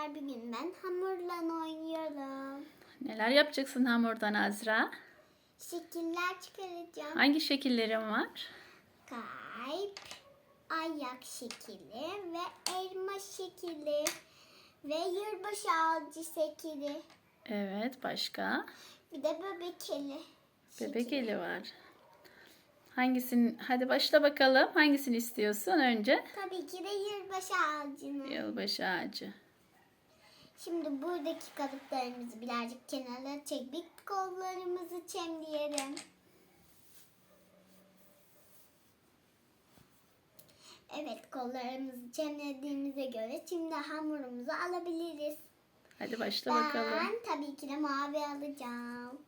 Arkadaşlar bugün ben hamurla oynuyorum. Neler yapacaksın hamurdan Azra? Şekiller çıkaracağım. Hangi şekillerin var? Kalp, ayak şekli ve elma şekli ve yılbaşı ağacı şekli. Evet, başka? Bir de bebek eli. Bebek eli var. Hangisini? Hadi başla bakalım. Hangisini istiyorsun önce? Tabii ki de yılbaşı ağacını. Yılbaşı ağacı. Şimdi buradaki kalıplarımızı birazcık kenara çekip kollarımızı çemleyelim. Evet kollarımızı çemlediğimize göre şimdi hamurumuzu alabiliriz. Hadi başla bakalım. Ben tabii ki de mavi alacağım.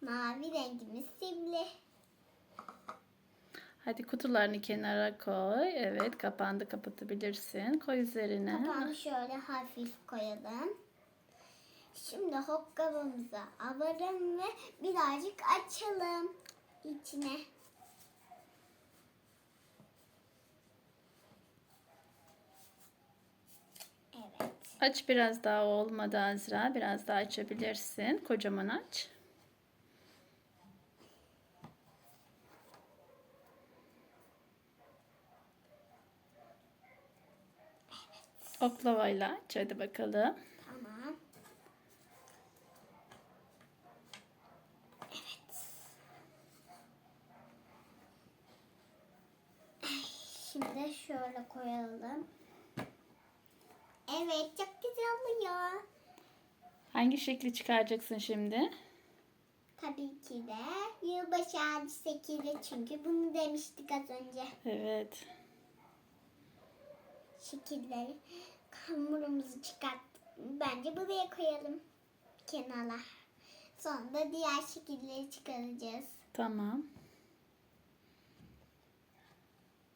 Mavi rengimiz simli. Hadi kutularını kenara koy. Evet, kapağını da kapatabilirsin. Koy üzerine. Kapağını şöyle hafif koyalım. Şimdi hokkabımızı alalım ve birazcık açalım içine. Evet. Aç biraz daha olmadı Azra. Biraz daha açabilirsin. Kocaman aç. Oklavayla aç. Hadi bakalım. Tamam. Evet. Şimdi şöyle koyalım. Evet çok güzel oluyor. Hangi şekli çıkaracaksın şimdi? Tabii ki de yılbaşı ağacı şekli çünkü bunu demiştik az önce. Evet. Şekilleri hamurumuzu çıkarttık. Bence buraya koyalım kenara. Sonra da diğer şekilleri çıkaracağız. Tamam.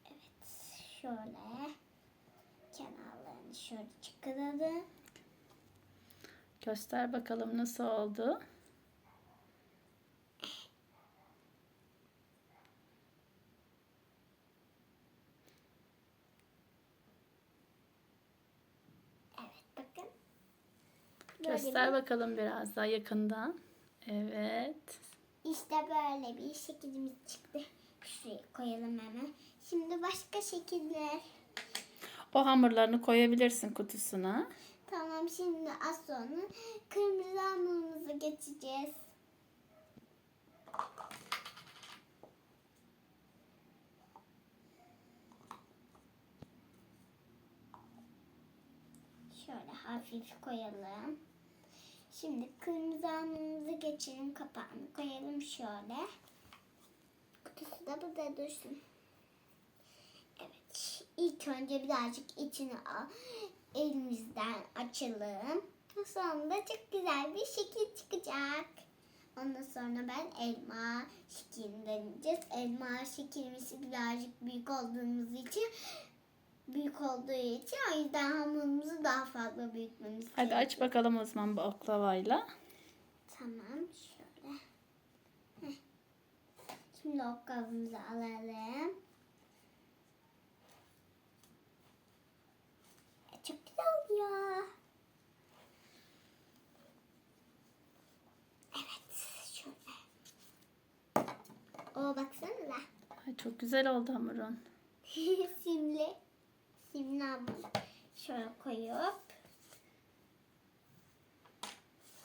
Evet şöyle kenarlarını şöyle çıkaralım. Göster bakalım nasıl oldu. Evet bakın. Böyle Göster bakalım biraz daha yakından. Evet. İşte böyle bir şeklimiz çıktı. Şuraya koyalım hemen. Şimdi başka şekiller. O hamurlarını koyabilirsin kutusuna. Tamam şimdi az sonra kırmızı hamurumuza geçeceğiz. Şöyle hafif koyalım. Şimdi kırmızı hamurumuzu geçelim. Kapağını koyalım şöyle. Kutusu da burada dursun. Evet. İlk önce birazcık içini al. Elimizden açalım. Sonra da çok güzel bir şekil çıkacak. Ondan sonra ben elma şeklini deneyeceğiz. Elma şeklimiz birazcık büyük olduğumuz için büyük olduğu için o yüzden hamurumuzu daha fazla büyütmemiz Hadi aç bakalım o zaman bu oklavayla. Tamam şöyle. Heh. Şimdi oklavamızı alalım. E, Çok güzel oluyor. Evet şöyle. O baksana. Ay, çok güzel oldu hamurun. Simli. Hamur. Şöyle koyup.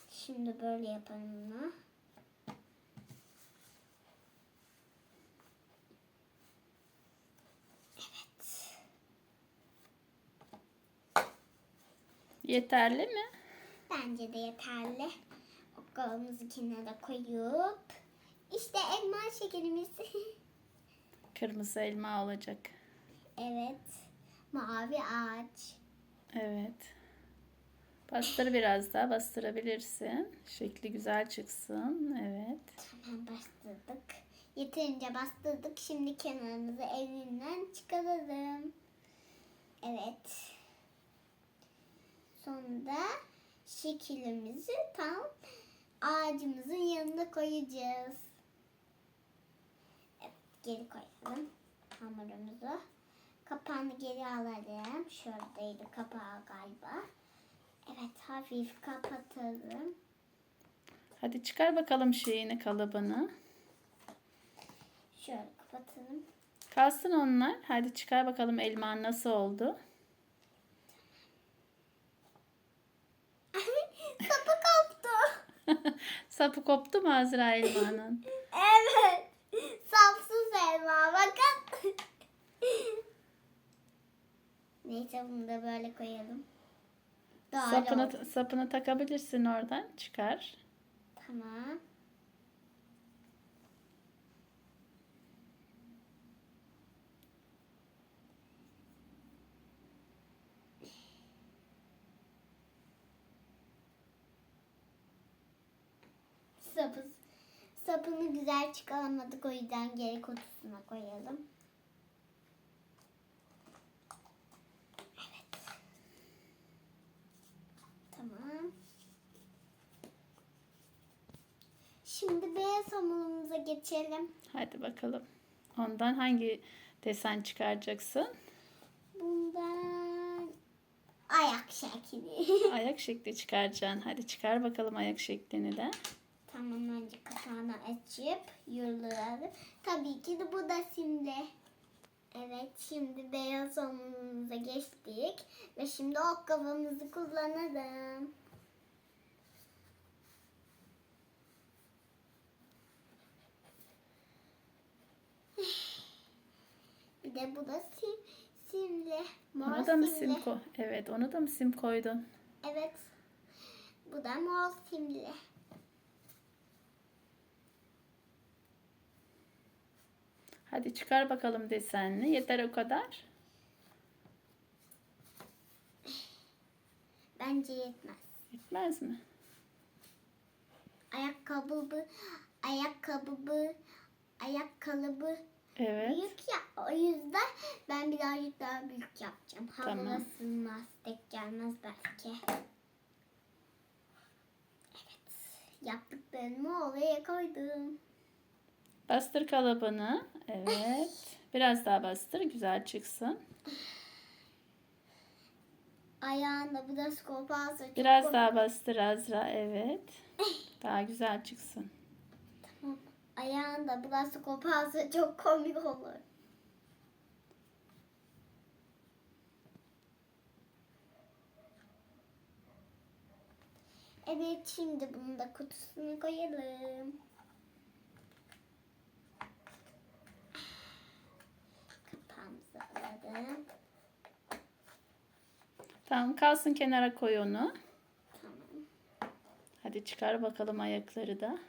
Şimdi böyle yapalım bunu. Evet. Yeterli mi? Bence de yeterli. Oklavamızı kenara koyup. İşte elma şekerimiz. Kırmızı elma olacak. evet. Mavi ağaç. Evet. Bastır biraz daha bastırabilirsin. Şekli güzel çıksın. Evet. Hemen bastırdık. Yeterince bastırdık. Şimdi kenarımızı elinden çıkaralım. Evet. Sonra şekilimizi tam ağacımızın yanına koyacağız. Evet, geri koyalım hamurumuzu. Kapağını geri alalım. Şuradaydı kapağı galiba. Evet hafif kapatalım. Hadi çıkar bakalım şeyini kalıbını. Şöyle kapatalım. Kalsın onlar. Hadi çıkar bakalım elman nasıl oldu. Sapı koptu. Sapı koptu mu Azra elmanın? Evet. Sapsız elma bakın. Bunu da böyle koyalım. Doğru sapını, oldu. sapını takabilirsin oradan. Çıkar. Tamam. Sapı, sapını güzel çıkaramadık o yüzden geri kutusuna koyalım. Evet. Tamam. Beyaz hamurumuza geçelim. Hadi bakalım. Ondan hangi desen çıkaracaksın? Bundan ayak şekli. Ayak şekli çıkaracaksın. Hadi çıkar bakalım ayak şeklini de. tamam önce kapağını açıp yuvarlayalım. Tabii ki de bu da şimdi. Evet şimdi beyaz hamurumuza geçtik. Ve şimdi okkavamızı kullanalım. Bir de bu da sim, simli. Mor Ona da mı simli. sim ko? Evet, onu da mı sim koydun? Evet. Bu da mor simli. Hadi çıkar bakalım desenini. Yeter o kadar. Bence yetmez. Yetmez mi? Ayakkabı, ayakkabı, ayakkabı Evet. büyük ya. O yüzden ben birazcık daha büyük yapacağım. Havada Tamam. sığmaz, tek gelmez belki. Evet. Yaptıklarımı oraya koydum. Bastır kalıbını. Evet. Biraz daha bastır. Güzel çıksın. Ayağında biraz koparsa çok Biraz komik. daha bastır Azra. Evet. Daha güzel çıksın. Ayağında biraz koparsa çok komik olur. Evet şimdi bunu da kutusuna koyalım. Kapağımızı alalım. Tamam kalsın kenara koy onu. Tamam. Hadi çıkar bakalım ayakları da.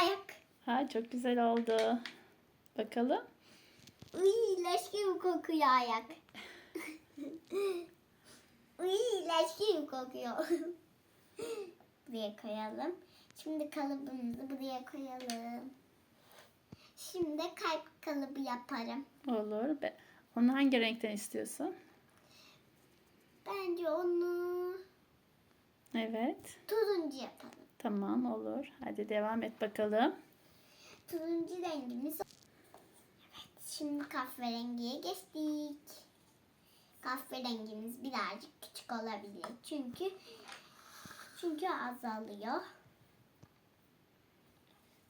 Ayak. Ha çok güzel oldu. Bakalım. Uy leş gibi kokuyor ayak. Uy leş gibi kokuyor. buraya koyalım. Şimdi kalıbımızı buraya koyalım. Şimdi kalp kalıbı yaparım. Olur. Be- Onu hangi renkten istiyorsun? Bence onu Evet. turuncu yapalım. Tamam olur. Hadi devam et bakalım. Turuncu rengimiz. Evet şimdi kahverengiye geçtik. Kahverengimiz birazcık küçük olabilir. Çünkü çünkü azalıyor.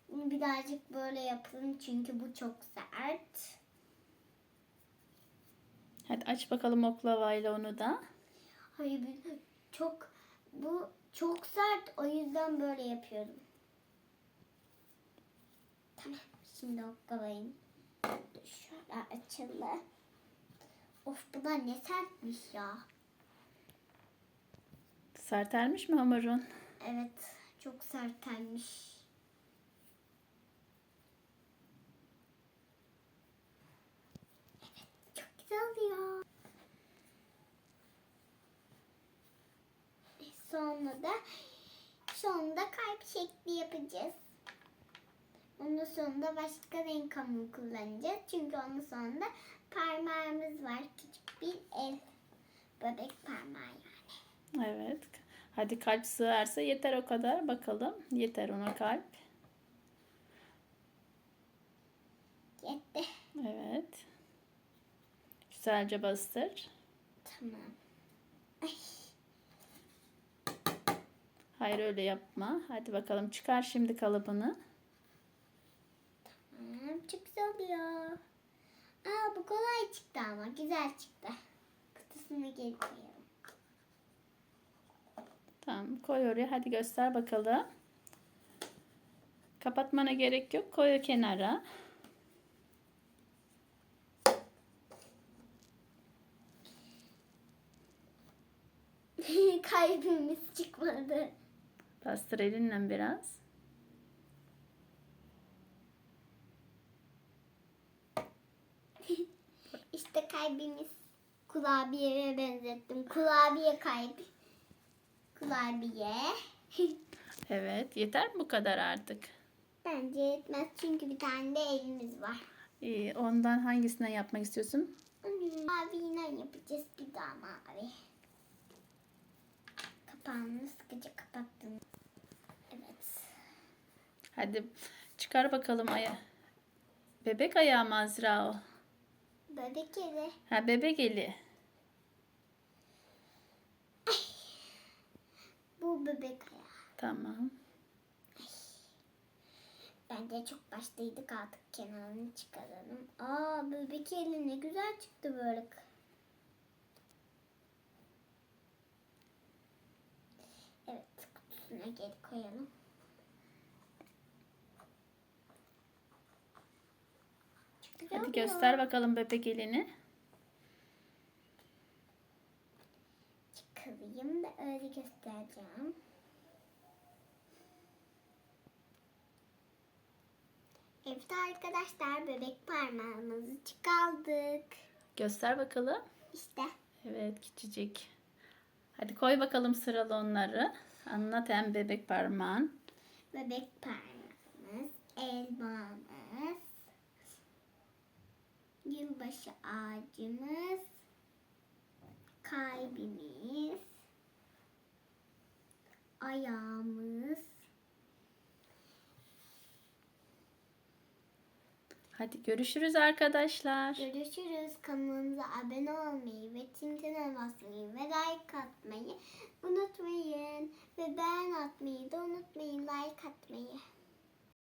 Bunu birazcık böyle yapalım çünkü bu çok sert. Hadi aç bakalım oklavayla onu da. Hayır çok bu çok sert o yüzden böyle yapıyorum. Tamam şimdi oklavayım. Dur Şöyle açalım. Of bu da ne sertmiş ya. Sertermiş mi hamurun? Evet çok sertmiş. Evet çok güzel oluyor. Sonra da sonunda kalp şekli yapacağız. Ondan sonra da başka renk hamur kullanacağız. Çünkü onun sonunda parmağımız var. Küçük bir el. Bebek parmağı yani. Evet. Hadi kalp sığarsa yeter o kadar. Bakalım. Yeter ona kalp. Yetti. Evet. Güzelce bastır. Tamam. Hayır öyle yapma. Hadi bakalım çıkar şimdi kalıbını. Tamam. Çok güzel oluyor. Aa bu kolay çıktı ama. Güzel çıktı. Kutusunu geri koyalım. Tamam koy oraya. Hadi göster bakalım. Kapatmana gerek yok. Koy kenara. Kalbimiz çıkmadı. Bastır elinle biraz. İşte kalbimiz kurabiyeye benzettim. Kurabiye kalbi. Kurabiye. Evet. Yeter mi bu kadar artık? Bence yetmez çünkü bir tane de elimiz var. İyi. Ondan hangisine yapmak istiyorsun? Maviyle yapacağız bir daha mavi. Kapağını sıkıca kapattım. Evet. Hadi çıkar bakalım aya. Bebek ayağı mı Azra o? Bebek eli. Ha bebek eli. Bu bebek ayağı. Tamam. Bence çok baştaydık artık kenarını çıkaralım. Aa bebek eli ne güzel çıktı böyle. Evet kutusuna geri koyalım. Çok güzel Hadi oluyor. göster bakalım bebek elini. Çıkarayım da öyle göstereceğim. Evet arkadaşlar bebek parmağımızı çıkardık. Göster bakalım. İşte Evet küçücük. Hadi koy bakalım sıralı onları. Anlat hem bebek parmağın. bebek parmağımız, elmamız, yılbaşı ağacımız, kalbimiz, ayağımız, Hadi görüşürüz arkadaşlar. Görüşürüz. Kanalımıza abone olmayı ve tintine basmayı ve like atmayı unutmayın. Ve beğen atmayı da unutmayın. Like atmayı.